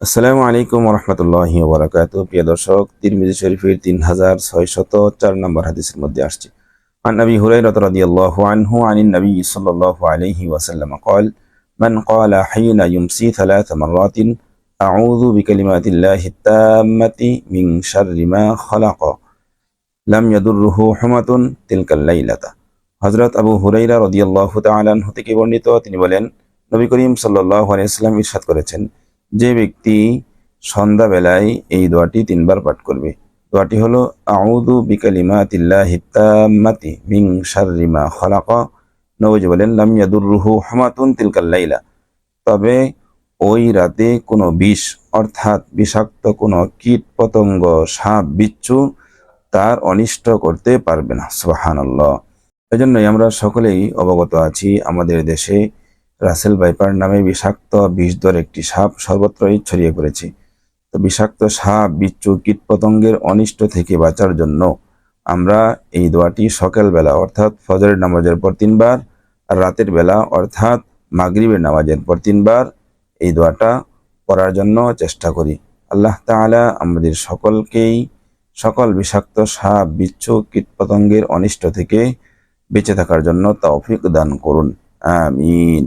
আসসালামু আলাইকুম রহমতুল্লাহি ওবরাকাত প্রিয় দর্শক তিরমিজি শরীফের তিন হাজার ছয়শত চার নম্বর হাদিসের মধ্যে আসছে عن أبي هريرة رضي الله عنه عن النبي صلى الله عليه وسلم قال من قال حين يمسي ثلاث مرات أعوذ بكلمات الله التامة من شر ما خلق لم يضره حمة تلك الليلة হজরত আবু হুরাইরা রদিয়াল্লাহু তাআলা আনহু থেকে বর্ণিত তিনি বলেন নবী করিম সাল্লাল্লাহু আলাইহি ওয়াসাল্লাম ইরশাদ করেছেন যে ব্যক্তি সন্ধ্যাবেলায় এই দোয়াটি তিনবার পাঠ করবে। দোয়াটি হলো আউদু বিকালিমাতিল্লাহি তাম্মাতি শাররি মা খালাকা। নবীজি বলেন, লাম ইয়াদুররুহু হামাতুন তিলকাল লাইলা। তবে ওই রাতে কোনো বিষ, অর্থাৎ বিষাক্ত কোনো কীট, পতঙ্গ, সাপ, বিচ্ছু তার অনিষ্ট করতে পারবে না। সুবহানাল্লাহ। এজন্যই আমরা সকলেই অবগত আছি, আমাদের দেশে রাসেল ভাইপার নামে বিষাক্ত বিষধর একটি সাপ সর্বত্রই ছড়িয়ে পড়েছে। তো বিষাক্ত সাপ, বিচ্ছু কীটপতঙ্গের অনিষ্ট থেকে বাঁচার জন্য আমরা এই দোয়াটি সকালবেলা, অর্থাৎ ফজরের নামাজের পর তিনবার, আর রাতের বেলা, অর্থাৎ মাগরিবের নামাজের পর তিনবার এই দোয়াটা পড়ার জন্য চেষ্টা করি। আল্লাহ তাআলা আমাদের সকলকেই সকল বিষাক্ত সাপ, বিচ্ছু কীটপতঙ্গের অনিষ্ট থেকে বেঁচে থাকার জন্য তৌফিক দান করুন। আমিন।